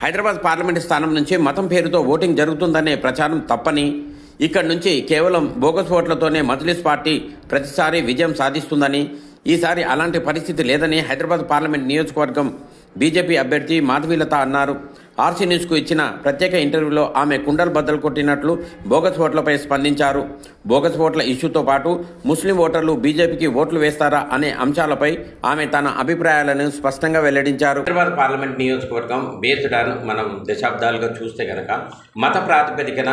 Hyderabad parliament స్థానం నుంచి మతం పేరుతో ఓటింగ్ జరుగుతుందనే ప్రచారం తప్పని ఇక్కడి నుంచి కేవలం బోగస్ ఓట్లతోనే మజ్లిస్ పార్టీ ప్రతిసారి విజయం సాధిస్తుందని ఈసారి అలాంటి పరిస్థితి లేదని హైదరాబాద్ పార్లమెంట్ నియోజకవర్గం బీజేపీ అభ్యర్థి మాధవీలత అన్నారు. ఆర్సీ న్యూస్కు ఇచ్చిన ప్రత్యేక ఇంటర్వ్యూలో ఆమె కుండలు బద్దలు కొట్టినట్లు బోగస్ ఓట్లపై స్పందించారు. బోగస్ ఓట్ల ఇష్యూతో పాటు ముస్లిం ఓటర్లు బీజేపీకి ఓట్లు వేస్తారా అనే అంశాలపై ఆమె తన అభిప్రాయాలను స్పష్టంగా వెల్లడించారు. హైదరాబాద్ పార్లమెంట్ నియోజకవర్గం బేస్డ్ మనం దశాబ్దాలుగా చూస్తే కనుక మత ప్రాతిపదికన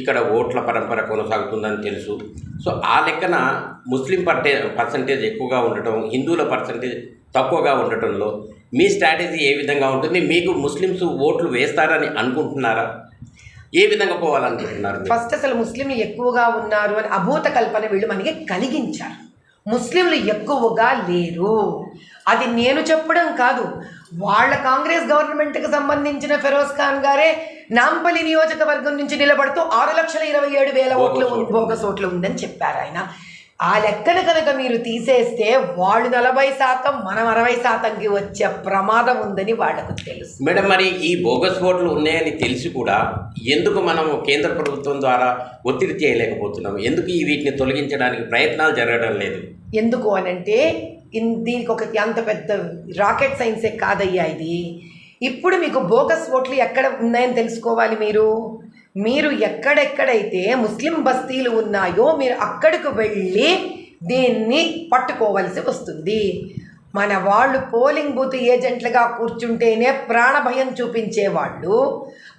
ఇక్కడ ఓట్ల పరంపర కొనసాగుతుందని తెలుసు. సో ఆ లెక్కన ముస్లిం పర్టే పర్సంటేజ్ ఎక్కువగా ఉండటం హిందువుల పర్సంటేజ్ తక్కువగా ఉండటంలో మీ స్ట్రాటజీ ఏ విధంగా ఉంటుంది? మీకు ముస్లిమ్స్ ఓట్లు వేస్తారని అనుకుంటున్నారా? ఏ విధంగా పోవాలనుకుంటున్నారు? ఫస్ట్ అసలు ముస్లింలు ఎక్కువగా ఉన్నారు అని అభూత కల్పన వీళ్ళు మనకి కలిగించారు. ముస్లింలు ఎక్కువగా లేరు. అది నేను చెప్పడం కాదు. వాళ్ళ కాంగ్రెస్ గవర్నమెంట్కి సంబంధించిన ఫెరోజ్ ఖాన్ గారే నాంపల్లి నియోజకవర్గం నుంచి నిలబడుతూ ఆరు లక్షల ఇరవై ఏడు వేల ఓట్లు. బోగస్ ఓట్లు ఉందని చెప్పారు ఆయన. ఆ లెక్కన కనుక మీరు తీసేస్తే వాళ్ళు నలభై శాతం మనం అరవై శాతంకి వచ్చే ప్రమాదం ఉందని వాళ్ళకు తెలుసు. మేడం మరి ఈ బోగస్ ఓట్లు ఉన్నాయని తెలిసి కూడా ఎందుకు మనం కేంద్ర ప్రభుత్వం ద్వారా ఒత్తిడి చేయలేకపోతున్నాం ఎందుకు ఈ వీటిని తొలగించడానికి ప్రయత్నాలు జరగడం లేదు? ఎందుకు అనంటే దీనికి ఒక అంత పెద్ద రాకెట్ సైన్సే కాదయ్యా ఇది. ఇప్పుడు మీకు బోగస్ ఓట్లు ఎక్కడ ఉన్నాయని తెలుసుకోవాలి మీరు? మీరు ఎక్కడెక్కడైతే ముస్లిం బస్తీలు ఉన్నాయో మీరు అక్కడికి వెళ్ళి దీన్ని పట్టుకోవలసి వస్తుంది. మన వాళ్ళు పోలింగ్ బూత్ ఏజెంట్లుగా కూర్చుంటేనే ప్రాణభయం చూపించేవాళ్ళు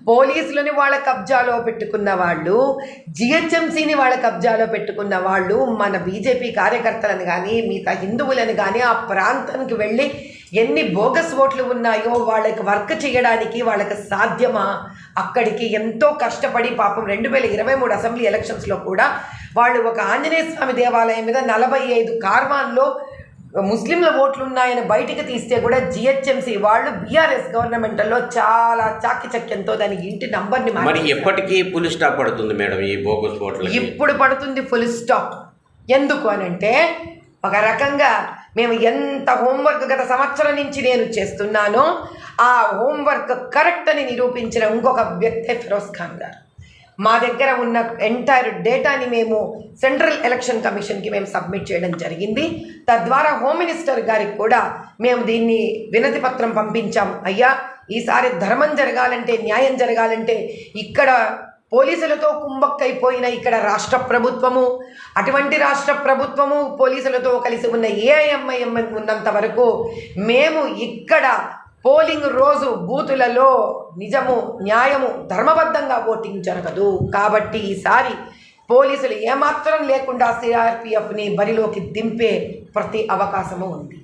పోలీసులని వాళ్ళ కబ్జాలో పెట్టుకున్న వాళ్ళు జిహెచ్ఎంసీని వాళ్ళ కబ్జాలో పెట్టుకున్న వాళ్ళు మన బీజేపీ కార్యకర్తలను కానీ మిగతా హిందువులను కానీ ఆ ప్రాంతానికి వెళ్ళి ఎన్ని బోగస్ ఓట్లు ఉన్నాయో వాళ్ళకి వర్క్ చేయడానికి వాళ్ళకి సాధ్యమా? అక్కడికి ఎంతో కష్టపడి పాపం రెండు వేల ఇరవై మూడు అసెంబ్లీ ఎలక్షన్స్లో కూడా వాళ్ళు ఒక ఆంజనేయ స్వామి దేవాలయం మీద నలభై ఐదు కార్వాన్లో ముస్లింల ఓట్లు ఉన్నాయని బయటికి తీస్తే కూడా జిహెచ్ఎంసీ వాళ్ళు బీఆర్ఎస్ గవర్నమెంట్లో చాలా చాకచక్యంతో దాని ఇంటి నంబర్ని మరి. ఎప్పటికీ పులి స్టాప్ పడుతుంది మేడం ఈ బోగస్ ఓట్లకి? ఇప్పుడు పడుతుంది ఫుల్ స్టాప్ ఎందుకు అనంటే ఒక రకంగా మేము ఎంత హోంవర్క్ గత సంవత్సరం నుంచి నేను చేస్తున్నానో ఆ హోంవర్క్ కరెక్ట్ అని నిరూపించిన ఇంకొక వ్యక్తే ఫిరోజ్ ఖాన్ గారు. మా దగ్గర ఉన్న ఎంటైర్ డేటాని మేము సెంట్రల్ ఎలక్షన్ కమిషన్కి మేము సబ్మిట్ చేయడం జరిగింది. తద్వారా హోమ్ మినిస్టర్ గారికి కూడా మేము దీన్ని వినతి పత్రం పంపించాం. అయ్యా ఈసారి ధర్మం జరగాలంటే న్యాయం జరగాలంటే ఇక్కడ పోలీసులతో కుంభక్కైపోయిన ఇక్కడ రాష్ట్ర ప్రభుత్వము అటువంటి రాష్ట్ర ప్రభుత్వము పోలీసులతో కలిసి ఉన్న ఏఐఎంఐఎం ఉన్నంత వరకు మేము ఇక్కడ పోలింగ్ రోజు బూతులలో నిజము న్యాయము ధర్మబద్ధంగా ఓటింగ్ జరగదు. కాబట్టి ఈసారి పోలీసులు ఏమాత్రం లేకుండా సిఆర్పిఎఫ్ని బరిలోకి దింపే ప్రతి అవకాశము ఉంది.